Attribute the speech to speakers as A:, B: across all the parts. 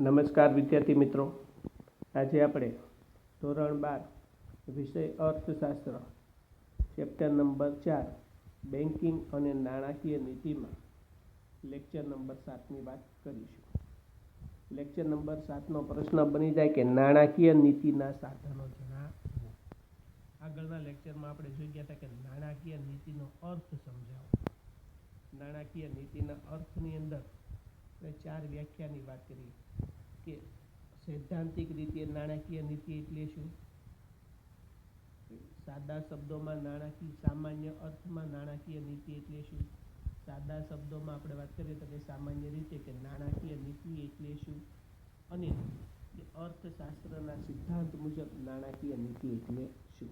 A: નમસ્કાર વિદ્યાર્થી મિત્રો. આજે આપણે ધોરણ બાર, વિષય અર્થશાસ્ત્ર, ચેપ્ટર નંબર ચાર બેન્કિંગ અને નાણાકીય નીતિમાં લેક્ચર નંબર સાતની વાત કરીશું. લેક્ચર નંબર સાતનો પ્રશ્ન બની જાય કે નાણાકીય નીતિના સાધનો જણાવો. આગળના લેક્ચરમાં આપણે જોઈ ગયા હતા કે નાણાકીય નીતિનો અર્થ સમજાવો. નાણાકીય નીતિના અર્થની અંદર આપણે ચાર વ્યાખ્યાની વાત કરી કે સૈદ્ધાંતિક રીતે નાણાકીય નીતિ એટલે શું? સાદા શબ્દોમાં નાણાકીય, સામાન્ય અર્થમાં નાણાકીય નીતિ એટલે શું? સાદા શબ્દોમાં આપણે વાત કરીએ તો કે સામાન્ય રીતે કે નાણાકીય નીતિ એટલે શું? અને અર્થશાસ્ત્રના સિદ્ધાંત મુજબ નાણાકીય નીતિ એટલે શું?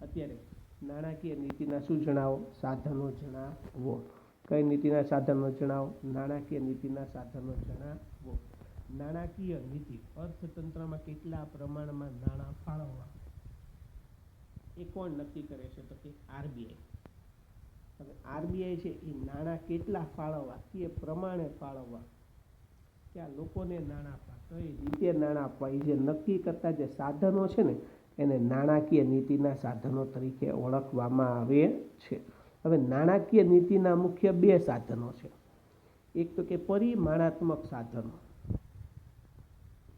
A: અત્યારે નાણાકીય નીતિના શું જણાવો? સાધનો જણાવો. કઈ નીતિના સાધનો જણાવો? નાણાકીય નીતિના સાધનો જણાવો. નાણાકીય નીતિ અર્થતંત્રમાં કેટલા પ્રમાણમાં નાણાં ફાળવવા? એ કોણ નક્કી કરે છે? તો કે આરબીઆઈ. હવે આરબીઆઈ છે, એ નાણાં કેટલા ફાળવવા? કે પ્રમાણે ફાળવવા. ક્યાં લોકોને નાણાં આપવા? કઈ રીતે નાણાં આપવા. એ જે નક્કી કરતા જે સાધનો છે ને, એને નાણાકીય નીતિના સાધનો તરીકે ઓળખવામાં આવે છે. હવે નાણાકીય નીતિના મુખ્ય બે સાધનો છે. એક તો કે પરિમાણાત્મક સાધનો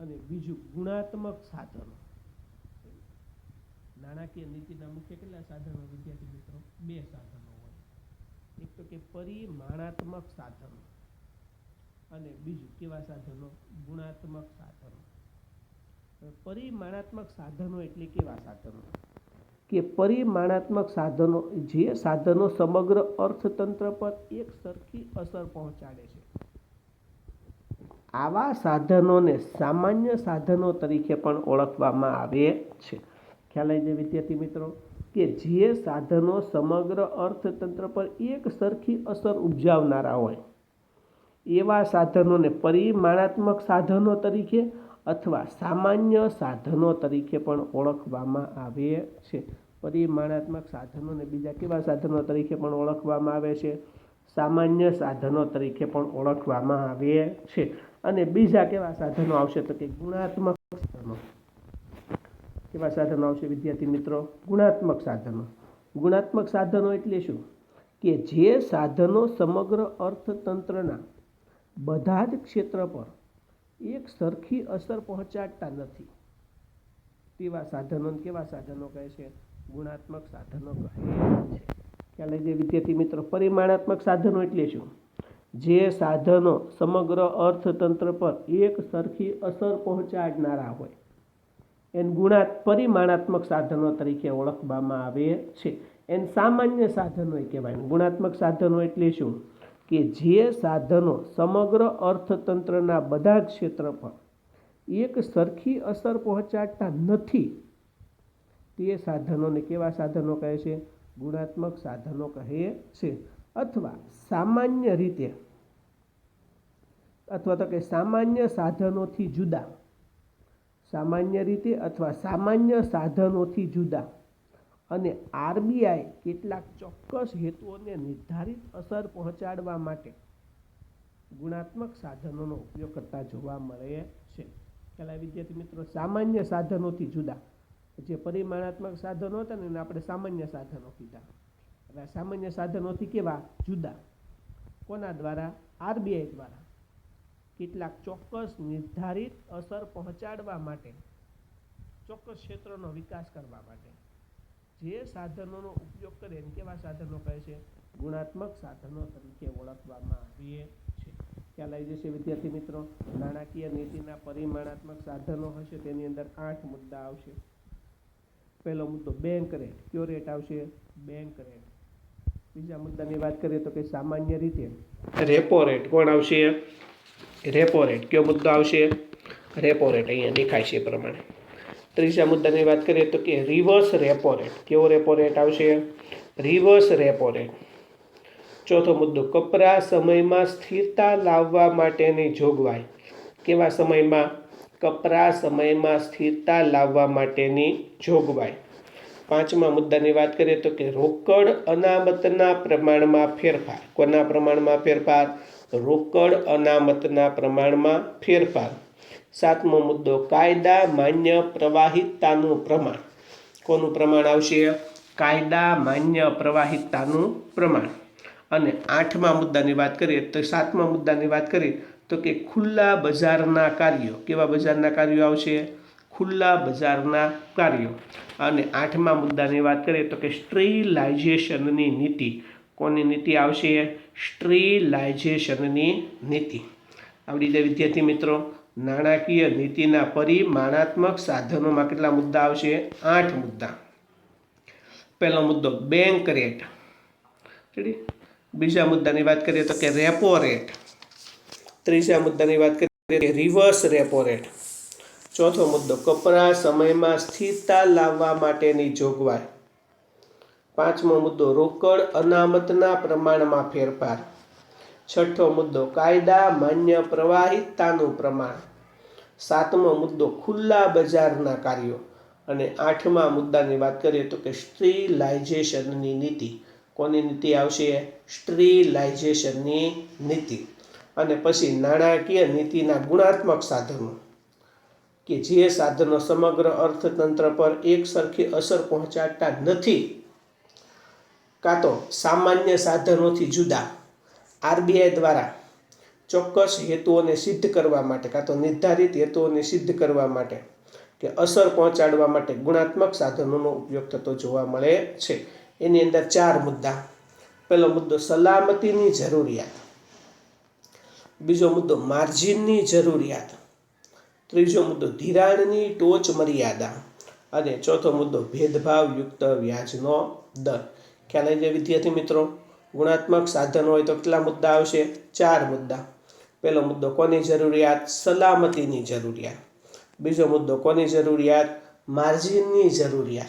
A: અને બીજું ગુણાત્મક સાધનો. નાણાકીય નીતિના મુખ્ય કેટલા સાધનો વિદ્યાર્થી મિત્રો? બે સાધનો હોય. એક તો કે પરિમાણાત્મક સાધનો અને બીજું કેવા સાધનો? ગુણાત્મક સાધનો. પરિમાણાત્મક સાધનો એટલે કેવા સાધનો? કે પરિમાણાત્મક સાધનો, જે સાધનો સમગ્ર અર્થતંત્ર પર એક સરખી અસર પહોંચાડે છે. આવા સાધનોને સામાન્ય સાધનો તરીકે પણ ઓળખવામાં આવે છે. ખ્યાલ આવી જાય વિદ્યાર્થી મિત્રો, કે જે સાધનો સમગ્ર અર્થતંત્ર પર એક સરખી અસર ઉપજાવનારા હોય. એવા સાધનોને પરિમાણાત્મક સાધનો તરીકે અથવા સામાન્ય સાધનો તરીકે પણ ઓળખવામાં આવે છે. પરિમાણાત્મક સાધનોને બીજા કેવા સાધનો તરીકે પણ ઓળખવામાં આવે છે? સામાન્ય સાધનો તરીકે પણ ઓળખવામાં આવે છે. અને બીજા કેવા સાધનો આવશે તો કે ગુણાત્મક સાધનો. કેવા સાધનો આવશે વિદ્યાર્થી મિત્રો? ગુણાત્મક સાધનો. ગુણાત્મક સાધનો એટલે શું? કે જે સાધનો સમગ્ર અર્થતંત્રના બધા જ ક્ષેત્ર પર એક સરખી અસર પહોંચાડતા નથી. તેવા સાધનો કેવા સાધનો કહે છે? ગુણાત્મક સાધનો કહે છે. ખ્યાલ જે વિદ્યાર્થી મિત્રો પરિમાણાત્મક સાધનો એટલે શું? જે સાધનો સમગ્ર અર્થતંત્ર પર એક સરખી અસર પહોંચાડનારા હોય, એને ગુણા પરિમાણાત્મક સાધનો તરીકે ઓળખવામાં આવે છે. એને સામાન્ય સાધનો કહેવાય. ગુણાત્મક સાધનો એટલે શું? કે જે સાધનો સમગ્ર અર્થતંત્રના બધા ક્ષેત્ર પર એક સરખી અસર પહોંચાડતા નથી, તે સાધનોને કેવા સાધનો કહે છે? ગુણાત્મક સાધનો કહે છે. અથવા સામાન્ય રીતે, અથવા તો કે સામાન્ય સાધનોથી જુદા, સામાન્ય રીતે અથવા સામાન્ય સાધનોથી જુદા અને આરબીઆઈ કેટલાક ચોક્કસ હેતુઓને નિર્ધારિત અસર પહોંચાડવા માટે ગુણાત્મક સાધનોનો ઉપયોગ કરતા જોવા મળે છે. પહેલાં વિદ્યાર્થી મિત્રો, સામાન્ય સાધનોથી જુદા. જે પરિમાણાત્મક સાધનો હતા ને એને આપણે સામાન્ય સાધનો કીધા. એટલે સામાન્ય સાધનોથી કેવા? જુદા. કોના દ્વારા? આરબીઆઈ દ્વારા. કેટલાક ચોક્કસ નિર્ધારિત અસર પહોંચાડવા માટે, ચોક્કસ ક્ષેત્રનો વિકાસ કરવા માટે. જે સાધનોનો ઉપયોગ કરે એને કેવા સાધનો કહે છે? ગુણાત્મક સાધનો તરીકે ઓળખવામાં આવે છે ખ્યાલ આવી જશે વિદ્યાર્થી મિત્રો. નાણાકીય નીતિના પરિમાણાત્મક સાધનો હશે, તેની અંદર આઠ મુદ્દા આવશે. પહેલો મુદ્દો, બેંક રેટ કયો રેટ આવશે? બેંક રેટ બીજા મુદ્દાની વાત કરીએ તો કે સામાન્ય રીતે રેપો રેટ કોણ આવશે? રેપો રેટ કયો મુદ્દો આવશે? રેપો રેટ અહીંયા દેખાય છે એ પ્રમાણે. ત્રીજા મુદ્દાની વાત કરીએ તો કે રિવર્સ રેપો રેટ કેવો રેપો રેટ આવશે? રિવર્સ રેપો રેટ ચોથો મુદ્દો, કપરા સમયમાં સ્થિરતા લાવવા માટેની જોગવાઈ. કેવા સમયમાં? કપરા સમયમાં સ્થિરતા લાવવા માટેની જોગવાઈ. પાંચમા મુદ્દાની વાત કરીએ તો કે રોકડ અનામતના પ્રમાણમાં ફેરફાર. કોના પ્રમાણમાં ફેરફાર? રોકડ અનામતના પ્રમાણમાં ફેરફાર. સાતમો મુદ્દો, કાયદા માન્ય પ્રવાહિતતાનું પ્રમાણ. કોનું પ્રમાણ આવશે? કાયદા માન્ય પ્રવાહિતતાનું પ્રમાણ. અને આઠમા મુદ્દાની વાત કરીએ તો સાતમા મુદ્દાની વાત કરીએ તો કે ખુલ્લા બજારના કાર્યો. કેવા બજારના કાર્યો આવશે? ખુલ્લા બજારના કાર્યો. અને આઠમા મુદ્દાની વાત કરીએ તો કે સ્ટ્રીલાઇઝેશનની નીતિ. કોની નીતિ આવશે? સ્ટ્રીલાઇઝેશનની નીતિ. આવડી જાય વિદ્યાર્થી મિત્રો નાણાકીય નીતિના પરિમાણાત્મક સાધનોમાં કેટલા મુદ્દા આવશે? આઠ મુદ્દા. પહેલો મુદ્દો, બેંક રેટ. બીજા મુદ્દાની વાત કરીએ તો કે રેપો રેટ. ત્રીજા મુદ્દાની વાત કરીએ કે રિવર્સ રેપો રેટ. ચોથો મુદ્દો, કપરા સમયમાં સ્થિરતા લાવવા માટેની જોગવાઈ. પાંચમો મુદ્દો, રોકડ અનામતના પ્રમાણમાં ફેરફાર. છઠ્ઠો મુદ્દો, કાયદા માન્ય પ્રવાહિતતાનું પ્રમાણ. સાતમો મુદ્દો, ખુલ્લા બજારના કાર્યો. અને આઠમા મુદ્દાની વાત કરીએ તો કે સ્ટ્રીલાઇઝેશનની નીતિ. કોની નીતિ આવશે? સ્ટ્રીલાઇઝેશનની નીતિ. અને પછી નાણાકીય નીતિના ગુણાત્મક સાધનો. કે જે સાધનો સમગ્ર અર્થતંત્ર પર એક સરખી અસર પહોંચાડતા નથી. કાં તો સામાન્ય સાધનોથી જુદા. આરબીઆઈ દ્વારા ચોક્કસ હેતુઓને સિદ્ધ કરવા માટે, કાં તો નિર્ધારિત હેતુઓને સિદ્ધ કરવા માટે કે અસર પહોંચાડવા માટે ગુણાત્મક સાધનોનો ઉપયોગ થતો જોવા મળે છે. એની અંદર ચાર મુદ્દા. પહેલો મુદ્દો, સલામતીની જરૂરિયાત. બીજો મુદ્દો, માર્જિનની જરૂરિયાત. ત્રીજો મુદ્દો, ધિરાણની ટોચ મર્યાદા. અને ચોથો મુદ્દો, ભેદભાવયુક્ત વ્યાજનો દર. ખ્યાલ આવી જાય વિદ્યાર્થી મિત્રો? ગુણાત્મક સાધનો હોય તો કેટલા મુદ્દા આવશે? ચાર મુદ્દા. પહેલો મુદ્દો, કોની જરૂરિયાત? સલામતીની જરૂરિયાત. બીજો મુદ્દો, કોની જરૂરિયાત? માર્જિનની જરૂરિયાત.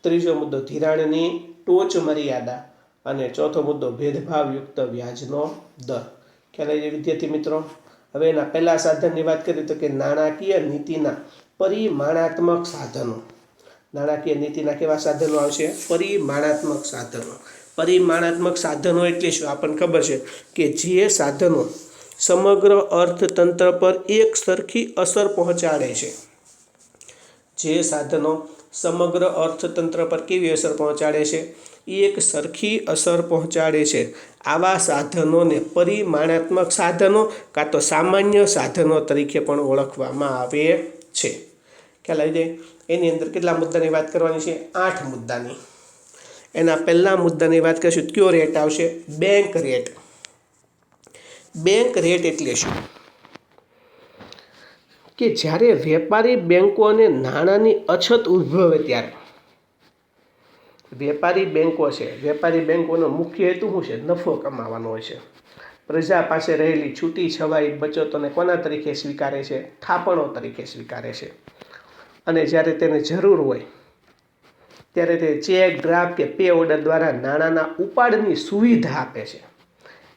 A: ત્રીજો મુદ્દો, ધિરાણની ટોચ મર્યાદા. અને ચોથો મુદ્દો, ભેદભાવયુક્ત વ્યાજનો દર. ખ્યાલ આવી વિદ્યાર્થી મિત્રો? હવે એના પહેલા સાધનની વાત કરીએ તો કે નાણાકીય નીતિના પરિમાણાત્મક સાધનો. નાણાકીય નીતિના કેવા સાધનો આવશે? પરિમાણાત્મક સાધનો. પરિમાણાત્મક સાધનો એટલે શું? આપણને ખબર છે કે જે સાધનો સમગ્ર અર્થતંત્ર પર એક સરખી અસર પહોંચાડે છે. જે સાધનો સમગ્ર અર્થતંત્ર પર કેવી અસર પહોંચાડે છે? એક સરખી અસર પહોંચાડે છે. આવા સાધનોને પરિમાણાત્મક સાધનો કાં તો સામાન્ય સાધનો તરીકે પણ ઓળખવામાં આવે છે. ખ્યાલ આવી જાય? એની અંદર કેટલા મુદ્દાની વાત કરવાની છે? આઠ મુદ્દાની. એના પહેલા મુદ્દાની વાત કરીશું, કયો રેટ આવશે? બેંક રેટ બેંક રેટ એટલે શું? કે જ્યારે વેપારી બેંકોને નાણાંની અછત ઉદ્ભવે ત્યારે. વેપારી બેંકો છે, વેપારી બેંકોનો મુખ્ય હેતુ શું છે? નફો કમાવાનો હોય છે. પ્રજા પાસે રહેલી છૂટી, છવાઈ બચતોને કોના તરીકે સ્વીકારે છે? થાપણો તરીકે સ્વીકારે છે. અને જ્યારે તેને જરૂર હોય ત્યારે તે ચેક ડ્રાફ્ટ કે પે ઓર્ડર દ્વારા નાણાંના ઉપાડની સુવિધા આપે છે.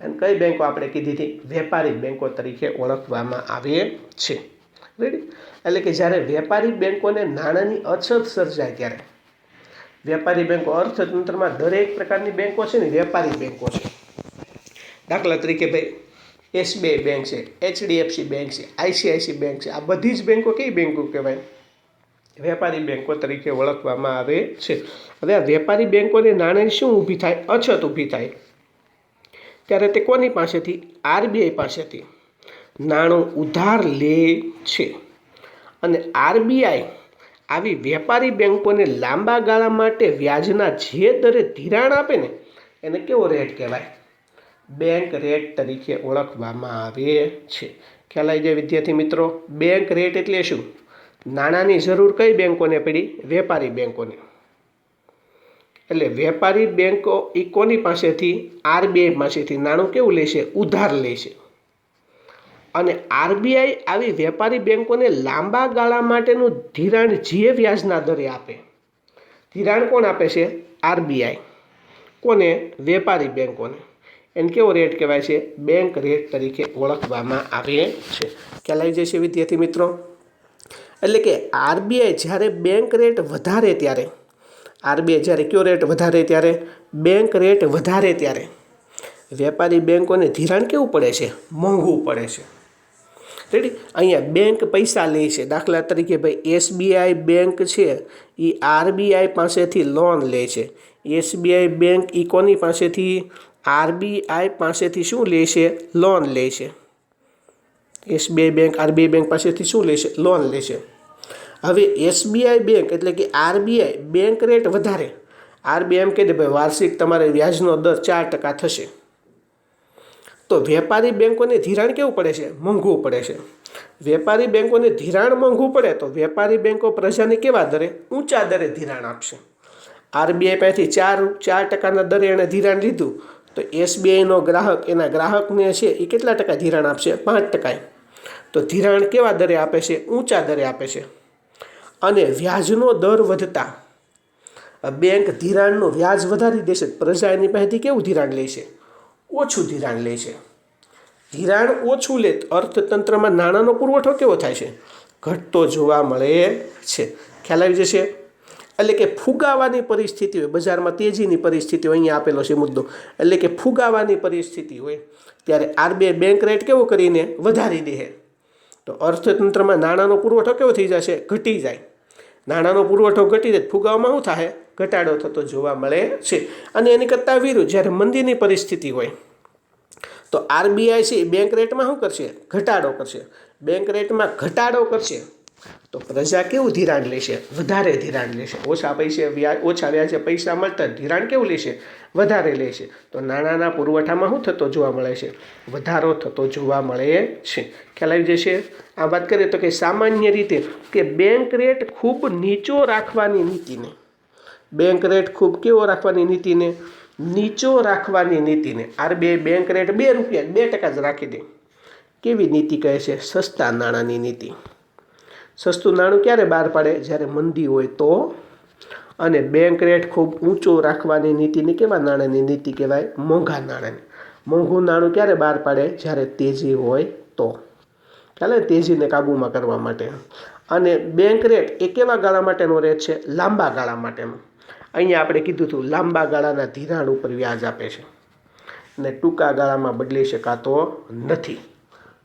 A: અને કઈ બેંકો આપણે કીધી હતી? વેપારી બેંકો તરીકે ઓળખવામાં આવે છે રેડી એટલે કે જ્યારે વેપારી બેંકોને નાણાંની અછત સર્જાય ત્યારે. વેપારી બેંકો અર્થતંત્રમાં દરેક પ્રકારની બેંકો છે ને વેપારી બેંકો છે. દાખલા તરીકે ભાઈ એસબીઆઈ બેંક છે એચડીએફસી બેંક છે આઈસીઆઈસી બેંક છે. આ બધી જ બેંકો કઈ બેંકો કહેવાય? વેપારી બેન્કો તરીકે ઓળખવામાં આવે છે. હવે આ વેપારી બેંકોને નાણાંની શું ઊભી થાય, અછત ઊભી થાય? ત્યારે તે કોની પાસેથી? આરબીઆઈ પાસેથી. નાણું ઉધાર લે છે. અને આરબીઆઈ આવી વેપારી બેંકોને લાંબા ગાળા માટે વ્યાજના જે દરે ધિરાણ આપે ને, એને કેવો રેટ કહેવાય? બેંક રેટ તરીકે ઓળખવામાં આવે છે. ખ્યાલ આવી જાય વિદ્યાર્થી મિત્રો? બેંક રેટ એટલે શું? નાણાંની જરૂર કઈ બેંકોને પડી? વેપારી બેન્કોને એટલે વેપારી બેન્કો એ કોની પાસેથી? આરબીઆઈ પાસેથી. નાણું કેવું લેશે? ઉધાર લેશે. અને આરબીઆઈ આવી વેપારી બેન્કોને લાંબા ગાળા માટેનું ધિરાણ જે વ્યાજના દરે આપે, ધિરાણ કોણ આપે છે? આરબીઆઈ. કોને? વેપારી બેન્કોને એને કેવો રેટ કહેવાય છે? બેંક રેટ તરીકે ઓળખવામાં આવે છે. ખ્યાલ આવી જશે વિદ્યાર્થી મિત્રો? એટલે કે આરબીઆઈ જ્યારે બેંક રેટ વધારે ત્યારે, આરબીઆઈ જ્યારે કયો રેટ વધારે ત્યારે? બેંક રેટ વધારે ત્યારે. વેપારી બેંકોને ધિરાણ કેવું પડે છે? મોંઘું પડે છે. રેડી અહીંયા બેંક પૈસા લે છે. દાખલા તરીકે ભાઈ, એસબીઆઈ બેંક છે એ આરબીઆઈ પાસેથી લોન લે છે. એસબીઆઈ બેંક એ કોની પાસેથી? આરબીઆઈ પાસેથી શું લે છે? લોન લે છે. એસબીઆઈ બેંક, આરબીઆઈ બેંક પાસેથી શું લે છે? લોન લે છે. હવે એસબીઆઈ બેંક એટલે કે આરબીઆઈ બેંક રેટ વધારે. આરબીઆઈ એમ કહી દે, ભાઈ, વાર્ષિક તમારે વ્યાજનો દર ચાર ટકા થશે. તો વેપારી બેંકોને ધિરાણ કેવું પડે છે? મોંઘું પડે છે. વેપારી બેંકોને ધિરાણ મોંઘું પડે તો વેપારી બેંકો પ્રજાને કેવા દરે? ઊંચા દરે ધિરાણ આપશે. આરબીઆઈ પાસેથી ચાર ચાર ટકાના દરે એણે ધિરાણ લીધું. તો એસબીઆઈનો ગ્રાહક, એના ગ્રાહકને છે એ કેટલા ટકા ધિરાણ આપશે? પાંચ ટકાએ. તો ધિરાણ કેવા દરે આપે છે? ઊંચા દરે આપે છે. અને વ્યાજનો દર વધતા. બેંક ધિરાણનું વ્યાજ વધારી દેશે. પ્રજા એની પાસેથી કેવું ધિરાણ લે છે? ઓછું ધિરાણ લે છે. ધિરાણ ઓછું લે, અર્થતંત્રમાં નાણાંનો પુરવઠો કેવો થાય છે? ઘટતો જોવા મળે છે. ખ્યાલ આવી જશે? એટલે કે ફુગાવાની પરિસ્થિતિ હોય, બજારમાં તેજીની પરિસ્થિતિ હોય, અહીંયા આપેલો છે મુદ્દો. એટલે કે ફુગાવાની પરિસ્થિતિ હોય, ત્યારે આરબીઆઈ બેંક રેટ કેવો કરીને વધારી દે તો અર્થતંત્રમાં નાણાંનો પુરવઠો કેવો થઈ જશે? ઘટી જાય. નાણાંનો પુરવઠો ઘટી જાય ફુગાવામાં શું થાય? ઘટાડો થતો જોવા મળે છે. અને એની કરતાં વિરુદ્ધ જ્યારે મંદીની પરિસ્થિતિ હોય, તો આરબીઆઈ છે એ બેંક રેટમાં શું કરશે? ઘટાડો કરશે. બેંક રેટમાં ઘટાડો કરશે, તો પ્રજા કેવું ધિરાણ લેશે? વધારે ધિરાણ લેશે. ઓછા પૈસે વ્યાજ ઓછા વ્યાજે પૈસા મળતા ધિરાણ કેવું લેશે? વધારે લે છે. તો નાણાંના પુરવઠામાં શું થતો જોવા મળે છે? વધારો થતો જોવા મળે છે. ખ્યાલ આવી જશે? આ વાત કરીએ તો કે સામાન્ય રીતે કે બેંક રેટ ખૂબ નીચો રાખવાની નીતિને. બેંક રેટ ખૂબ કેવો રાખવાની નીતિને? નીચો રાખવાની નીતિને. આરબીઆઈ બેંક રેટ બે રૂપિયા, બે ટકા જ રાખી દે. કેવી નીતિ કહે છે? સસ્તા નાણાંની નીતિ. સસ્તું નાણું ક્યારે બહાર પાડે? જ્યારે મંદી હોય તો અને બેંક રેટ ખૂબ ઊંચો રાખવાની નીતિને કેવા નાણાંની નીતિ કહેવાય? મોંઘા નાણાંની. મોંઘું નાણું ક્યારે બહાર પાડે? જ્યારે તેજી હોય તો. ખ્યાલ તેજીને કાબૂમાં કરવા માટે. અને બેંક રેટ એ કેવા ગાળા માટેનો રેટ છે? લાંબા ગાળા માટેનો. અહીંયા આપણે કીધું હતું, લાંબા ગાળાના ધિરાણ ઉપર વ્યાજ આપે છે. અને ટૂંકા ગાળામાં બદલી શકાતો નથી.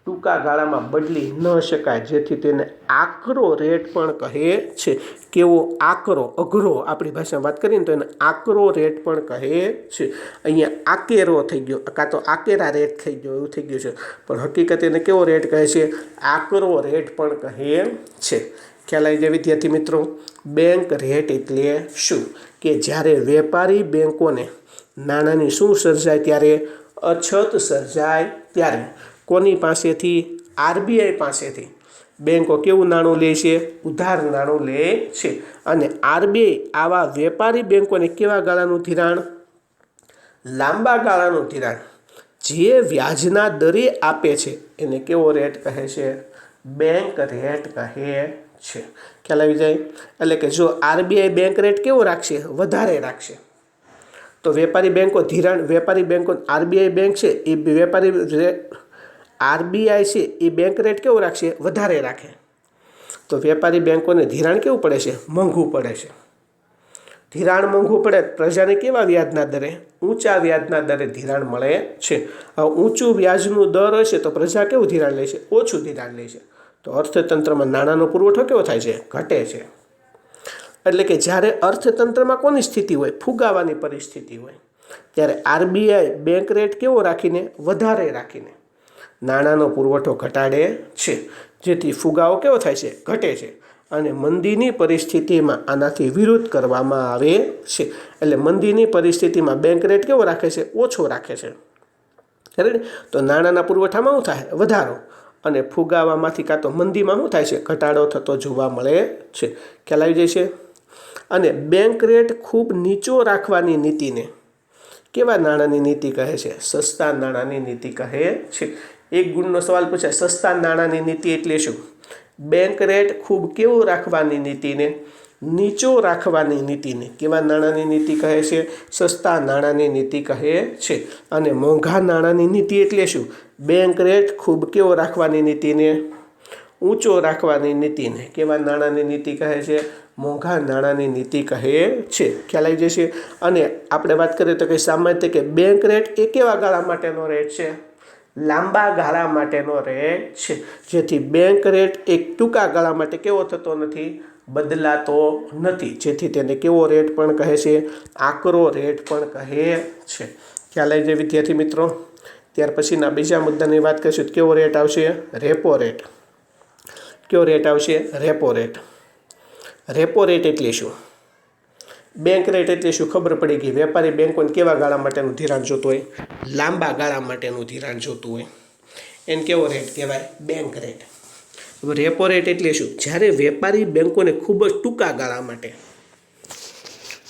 A: ટૂંકા ગાળામાં બદલી ન શકાય, જેથી તેને આકરો રેટ પણ કહે છે. કેવો આકરો, અઘરો આપણી ભાષામાં વાત કરીએ તો એને આકરો રેટ પણ કહે છે. અહીંયા આકેરો થઈ ગયો, કાં તો આકેરા રેટ થઈ ગયો, એવું થઈ ગયું છે. પણ હકીકત એને કેવો રેટ કહે છે? આકરો રેટ પણ કહે છે. ખ્યાલ આવી જાય વિદ્યાર્થી મિત્રો? બેંક રેટ એટલે શું? કે જ્યારે વેપારી બેંકોને નાણાંની શું સર્જાય? ત્યારે અછત સર્જાય ત્યારે. કોની પાસેથી? આરબીઆઈ પાસેથી. બેંકો કેવું નાણું લે છે? ઉધાર નાણું લે છે. અને આરબીઆઈ આવા વેપારી બેંકોને કેવા ગાળાનું ધિરાણ? લાંબા ગાળાનું ધિરાણ. જે વ્યાજના દરે આપે છે, એને કેવો રેટ કહે છે? બેંક રેટ કહે છે. ખ્યાલ આવી જાય? એટલે કે જો આરબીઆઈ બેંક રેટ કેવો રાખશે? વધારે રાખશે. તો વેપારી બેંકો ધિરાણ, વેપારી બેંકો આરબીઆઈ બેંક છે, એ વેપારી આરબીઆઈ છે, એ બેંક રેટ કેવો રાખશે? વધારે રાખે. તો વેપારી બેંકોને ધિરાણ કેવું પડે છે? મોંઘું પડે છે. ધિરાણ મોંઘું પડે પ્રજાને કેવા વ્યાજના દરે? ઊંચા વ્યાજના દરે ધિરાણ મળે છે. હવે ઊંચું વ્યાજનું દર હશે તો પ્રજા કેવું ધિરાણ લે છે? ઓછું ધિરાણ લે છે. તો અર્થતંત્રમાં નાણાંનો પુરવઠો કેવો થાય છે? ઘટે છે. એટલે કે જ્યારે અર્થતંત્રમાં કોની સ્થિતિ હોય? ફુગાવાની પરિસ્થિતિ હોય. ત્યારે આરબીઆઈ બેંક રેટ કેવો રાખીને? વધારે રાખીને. નાણાંનો પુરવઠો ઘટાડે છે. જેથી ફુગાવો કેવો થાય છે? ઘટે છે. અને મંદીની પરિસ્થિતિમાં આનાથી વિરુદ્ધ કરવામાં આવે છે. એટલે મંદીની પરિસ્થિતિમાં બેંક રેટ કેવો રાખે છે? ઓછો રાખે છે. ખરે તો નાણાંના પુરવઠામાં શું થાય? વધારો. અને ફુગાવામાંથી કાં તો મંદીમાં શું થાય છે? ઘટાડો થતો જોવા મળે છે. ખ્યાલ આવી જાય છે અને બેંક રેટ ખૂબ નીચો રાખવાની નીતિને કેવા નાણાંની નીતિ કહે છે? સસ્તા નાણાંની નીતિ કહે છે. એક ગુણનો સવાલ પૂછાય સસ્તા નાણાંની નીતિ એટલે શું? બેંક રેટ ખૂબ કેવું રાખવાની નીતિને? નીચો રાખવાની નીતિને. કેવા નાણાંની નીતિ કહે છે? સસ્તા નાણાંની નીતિ કહે છે. અને મોંઘા નાણાંની નીતિ એટલે શું? બેંક રેટ ખૂબ કેવો રાખવાની નીતિને? ઊંચો રાખવાની નીતિને. કેવા નાણાંની નીતિ કહે છે? મોંઘા નાણાંની નીતિ કહે છે. ખ્યાલ આવી જશે. અને આપણે વાત કરીએ તો કે સામાન્ય કે બેંક રેટ એ કેવા ગાળા માટેનો રેટ છે? લાંબા ગાળા માટેનો રેટ છે. જેથી બેંક રેટ એક ટૂંકા ગાળા માટે કેવો થતો નથી, બદલાતો નથી. જેથી તેને કેવો રેટ પણ કહે છે, આકરો રેટ પણ કહે છે. ખ્યાલ આવી જાય વિદ્યાર્થી મિત્રો? ત્યાર પછીના બીજા મુદ્દાની વાત કરીશું તો કેવો રેટ આવશે? રેપો રેટ કયો રેટ આવશે? રેપો રેટ રેપો રેટ એટલે શું? બેંક રેટ એટલે શું ખબર પડી ગઈ. વેપારી બેંકોને કેવા ગાળા માટેનું ધિરાણ જોતું હોય? લાંબા ગાળા માટેનું ધિરાણ જોતું હોય. એને કેવો રેટ કહેવાય? બેંક રેટ રેપો રેટ એટલે શું? જ્યારે વેપારી બેંકોને ખૂબ જ ટૂંકા ગાળા માટે.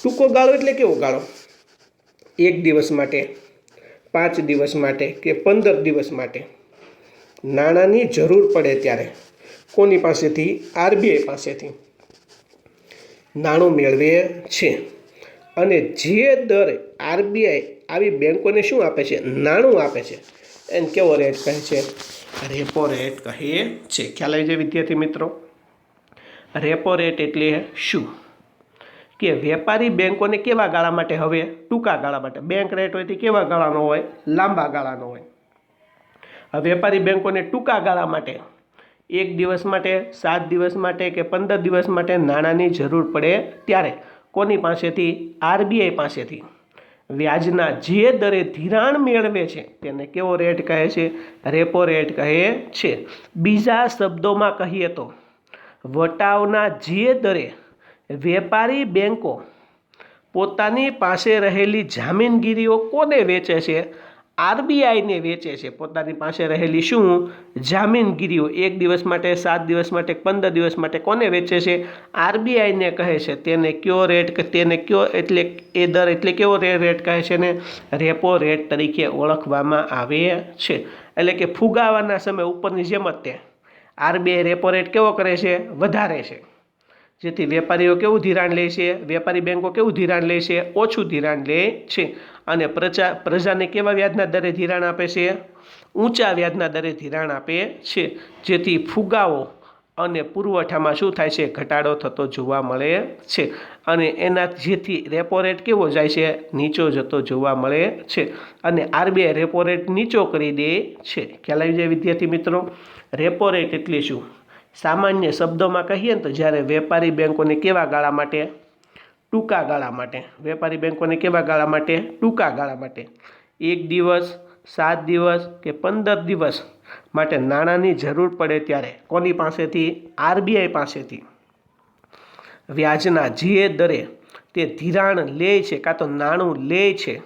A: ટૂંકો ગાળો એટલે કેવો ગાળો? એક દિવસ માટે, પાંચ દિવસ માટે કે પંદર દિવસ માટે. નાણાંની જરૂર પડે ત્યારે. કોની પાસેથી? આરબીઆઈ પાસેથી. નાણું મેળવે છે અને જે દરે આરબીઆઈ આવી બેંકોને શું આપે છે? નાણું આપે છે. એને કેવો રેટ કહે છે? રેપો રેટ કહે છે. ખ્યાલ આવી જાય વિદ્યાર્થી મિત્રો? રેપો રેટ એટલે શું? કે વેપારી બેંકોને કેવા ગાળા માટે હવે? ટૂંકા ગાળા માટે. બેંક રેટ હોય તે કેવા ગાળાનો હોય? લાંબા ગાળાનો હોય. વેપારી બેંકોને ટૂંકા ગાળા માટે એક દિવસ માટે, સાત દિવસ માટે કે પંદર દિવસ માટે નાણાંની જરૂર પડે ત્યારે? કોની પાસેથી? આરબીઆઈ પાસેથી. વ્યાજના જે દરે ધિરાણ મેળવે છે, તેને કેવો રેટ કહે છે? રેપો રેટ કહે છે. બીજા શબ્દોમાં કહીએ તો, વટાવના જે દરે વેપારી બેંકો પોતાની પાસે રહેલી જામીનગીરીઓ કોને વેચે છે? આરબીઆઈને વેચે છે. પોતાની પાસે રહેલી શું? જામીનગીરીઓ. એક દિવસ માટે, સાત દિવસ માટે, પંદર દિવસ માટે કોને વેચે છે? આરબીઆઈને કહે છે. તેને કયો રેટ તેને કયો એટલે એ દર એટલે કેવો રેટ કહે છે ને રેપો રેટ તરીકે ઓળખવામાં આવે છે. એટલે કે ફુગાવાના સમય ઉપરની જેમ જ તે. આરબીઆઈ રેપો રેટ કેવો કરે છે? વધારે છે. જેથી વેપારીઓ કેવું ધિરાણ લે છે? વેપારી બેંકો કેવું ધિરાણ લે છે? ઓછું ધિરાણ લે છે. અને પ્રજા, પ્રજાને કેવા વ્યાજના દરે ધિરાણ આપે છે? ઊંચા વ્યાજના દરે ધિરાણ આપે છે. જેથી ફુગાવો અને પુરવઠામાં શું થાય છે? ઘટાડો થતો જોવા મળે છે. અને એના, જેથી રેપો રેટ કેવો જાય છે? નીચો જતો જોવા મળે છે. અને આરબીઆઈ રેપો રેટ નીચો કરી દે છે. ખ્યાલ આવી જાય વિદ્યાર્થી મિત્રો? રેપો રેટ એટલે શું? સામાન્ય શબ્દોમાં કહીએ ને તો જ્યારે વેપારી બેંકોને કેવા ગાળા માટે? ટૂંકા ગાળા માટે. વેપારી બેંકોને કેવા ગાળા માટે? ટૂંકા ગાળા માટે. એક દિવસ, સાત દિવસ કે પંદર દિવસ માટે નાણાંની જરૂર પડે ત્યારે. કોની પાસેથી? આરબીઆઈ પાસેથી. વ્યાજના જે દરે તે ધિરાણ લે છે, કાં તો નાણું લે છે,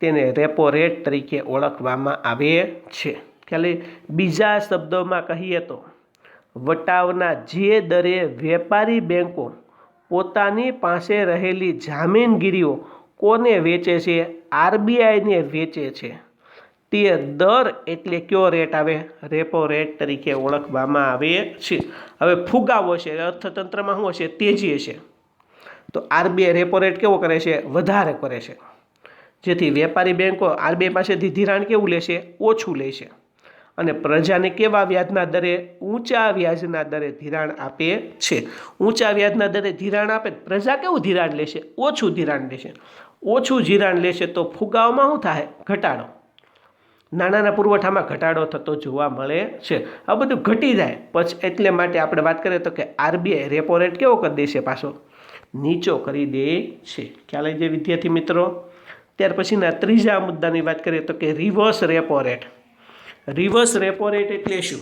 A: તેને રેપો રેટ તરીકે ઓળખવામાં આવે છે. ખ્યાલ બીજા શબ્દોમાં કહીએ તો, વટાવના જે દરે વેપારી બેંકો પોતાની પાસે રહેલી જામીનગીરીઓ કોને વેચે છે? આરબીઆઈને વેચે છે. તે દર એટલે કયો રેટ આવે? રેપો રેટ તરીકે ઓળખવામાં આવે છે. હવે ફુગાવો છે. અર્થતંત્રમાં શું હશે? તેજી હશે તો આરબીઆઈ રેપો રેટ કેવો કરે છે? વધારે કરે છે. જેથી વેપારી બેંકો આરબીઆઈ પાસેથી ધિરાણ કેવું લેશે? ઓછું લેશે. અને પ્રજાને કેવા વ્યાજના દરે, ઊંચા વ્યાજના દરે ધિરાણ આપે છે? ઊંચા વ્યાજના દરે ધિરાણ આપે પ્રજા કેવું ધિરાણ લેશે? ઓછું ધિરાણ લેશે. ઓછું ધિરાણ લેશે તો ફુગાવામાં શું થાય? ઘટાડો. નાણાંના પુરવઠામાં ઘટાડો થતો જોવા મળે છે. આ બધું ઘટી જાય. પછી એટલે માટે આપણે વાત કરીએ તો કે આરબીઆઈ રેપો રેટ કેવો કરી દેશે પાછો? નીચો કરી દે છે. ખ્યાલ આવી જાય વિદ્યાર્થી મિત્રો? ત્યાર પછીના ત્રીજા મુદ્દાની વાત કરીએ તો કે reverse repo rate. Reverse repo rate એટલે શું?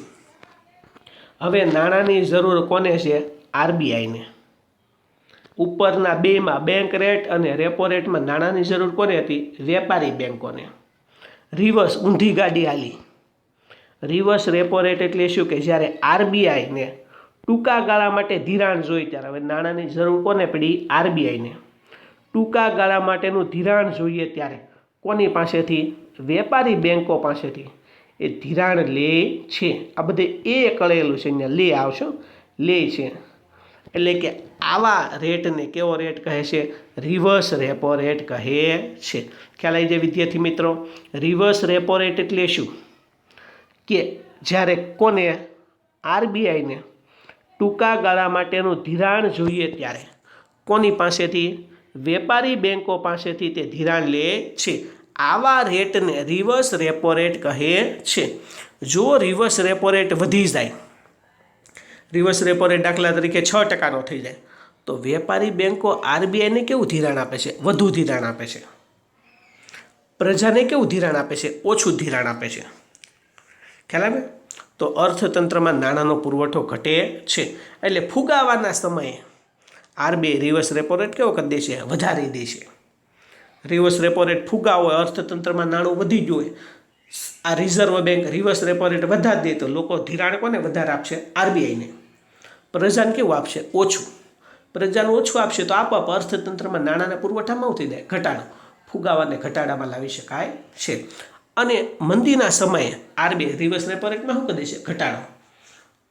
A: હવે નાણાંની જરૂર કોને છે? આરબીઆઈને. ઉપરના બેમાં બેંક રેટ અને રેપો રેટમાં નાણાંની જરૂર કોને હતી? વેપારી બેંકોને. રિવર્સ ઊંધી ગાડી આલી. રિવર્સ રેપો રેટ એટલે શું કે જ્યારે આરબીઆઈને ટૂંકા ગાળા માટે ધિરાણ જોઈ ત્યારે હવે નાણાંની જરૂર કોને પડી? આરબીઆઈને. ટૂંકા ગાળા માટેનું ધિરાણ જોઈએ ત્યારે કોની પાસેથી? વેપારી બેંકો પાસેથી. એ ધિરાણ લે છે. આ બધે એ કળેલું છે. અહીંયા લે આવશો. લે છે. એટલે કે આવા રેટને કેવો રેટ કહે છે? રિવર્સ રેપો રેટ કહે છે. ખ્યાલ આવી જાય વિદ્યાર્થી મિત્રો? રિવર્સ રેપો રેટ એટલે શું? કે જ્યારે કોને આરબીઆઈને ટૂંકા ગાળા માટેનું ધિરાણ જોઈએ ત્યારે કોની પાસેથી? વેપારી બેંકો પાસેથી તે ધિરાણ લે છે. આવા રેટને રિવર્સ રેપો રેટ કહે છે. જો રિવર્સ રેપો રેટ વધી જાય રિવર્સ રેપો રેટ દાખલા તરીકે છ ટકાનો થઈ જાય, તો વેપારી બેન્કો આરબીઆઈને કેવું ધિરાણ આપે છે? વધુ ધિરાણ આપે છે. પ્રજાને કેવું ધિરાણ આપે છે? ઓછું ધિરાણ આપે છે. ખ્યાલ આવે? તો અર્થતંત્રમાં નાણાંનો પુરવઠો ઘટે છે. એટલે ફુગાવાના સમયે આરબીઆઈ રિવર્સ રેપો રેટ કેવો કરી દે છે? વધારી દે છે. રિવર્સ રેપો રેટ ફુગાવો હોય, અર્થતંત્રમાં નાણું વધી ગયું હોય. આ reserve bank reverse repo rate વધારી દે તો લોકો ધિરાણ કોને વધારે આપશે? આરબીઆઈને પ્રજાને કેવું આપશે? ઓછું. પ્રજાને ઓછું આપશે તો આપ અર્થતંત્રમાં નાણાંના પુરવઠામાં આવતી જાય? ઘટાડો. ફુગાવાને ઘટાડામાં લાવી શકાય છે. અને મંદીના સમયે આરબીઆઈ રિવર્સ રેપો રેટમાં શું કરી છે? ઘટાડો.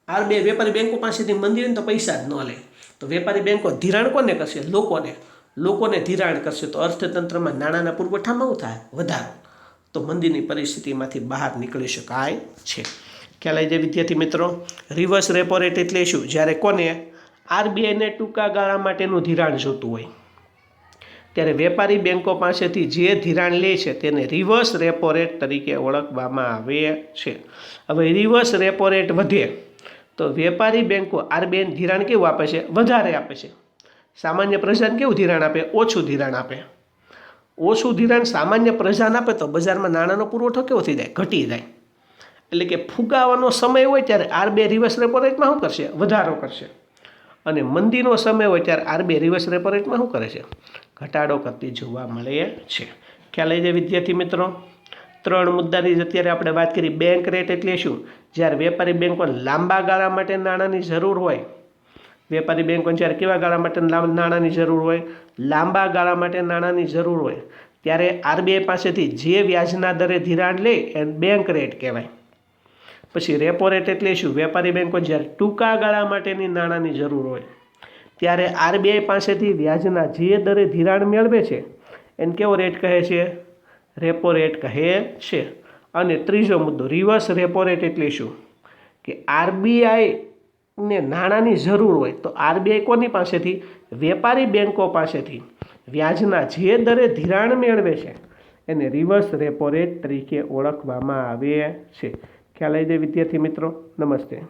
A: આરબીઆઈ વેપારી બેંકો પાસેથી મંદી તો પૈસા જ ન લે. તો વેપારી બેંકો ધિરાણ કોને કરશે? લોકોને. લોકોને ધિરાણ કરશે તો અર્થતંત્રમાં નાણાંના પુરવઠામાં શું થાય? વધારો. તો મંદીની પરિસ્થિતિમાંથી બહાર નીકળી શકાય છે. ખ્યાલ આવી જાય વિદ્યાર્થી મિત્રો? રિવર્સ રેપો રેટ એટલે શું? જ્યારે કોને આરબીઆઈને ટૂંકા ગાળા માટેનું ધિરાણ જોતું હોય. ત્યારે વેપારી બેન્કો પાસેથી જે ધિરાણ લે છે તેને રિવર્સ રેપો રેટ તરીકે ઓળખવામાં આવે છે. હવે રિવર્સ રેપો રેટ વધે તો વેપારી બેન્કો આરબીઆઈને ધિરાણ કેવું આપે છે? વધારે આપે છે. સામાન્ય પ્રજાને કેવું ધિરાણ આપે? ઓછું ધિરાણ આપે. ઓછું ધિરાણ સામાન્ય પ્રજાને આપે તો બજારમાં નાણાંનો પુરવઠો કેવો થઈ જાય? ઘટી જાય. એટલે કે ફુગાવાનો સમય હોય ત્યારે આરબીઆઈ રિવર્સ રેપો રેટમાં શું કરશે? વધારો કરશે. અને મંદીનો સમય હોય ત્યારે આરબીઆઈ રિવર્સ રેપો રેટમાં શું કરે છે? ઘટાડો કરતી જોવા મળે છે. ખ્યાલ આવી જાય વિદ્યાર્થી મિત્રો? ત્રણ મુદ્દાની અત્યારે આપણે વાત કરી. બેંક રેટ એટલે શું? જ્યારે વેપારી બેંકો લાંબા ગાળા માટે નાણાંની જરૂર હોય વેપારી બેંકો જ્યારે કેવા ગાળા માટે નાણાંની જરૂર હોય, લાંબા ગાળા માટે નાણાંની જરૂર હોય, ત્યારે આરબીઆઈ પાસેથી જે વ્યાજના દરે ધિરાણ લે એને બેંક રેટ કહેવાય. પછી રેપો રેટ એટલે શું? વેપારી બેંકો જ્યારે ટૂંકા ગાળા માટેની નાણાંની જરૂર હોય, ત્યારે આરબીઆઈ પાસેથી વ્યાજના જે દરે ધિરાણ મેળવે છે, એને કેવો રેટ કહે છે? રેપો રેટ કહે છે. અને ત્રીજો મુદ્દો, રિવર્સ રેપો રેટ એટલે શું? કે આરબીઆઈને નાણાંની જરૂર હોય તો આરબીઆઈ કોની પાસેથી? વેપારી બેન્કો પાસેથી. વ્યાજના જે દરે ધિરાણ મેળવે છે, એને રિવર્સ રેપો રેટ તરીકે ઓળખવામાં આવે છે. ખ્યાલ આવી જાય વિદ્યાર્થી મિત્રો? નમસ્તે.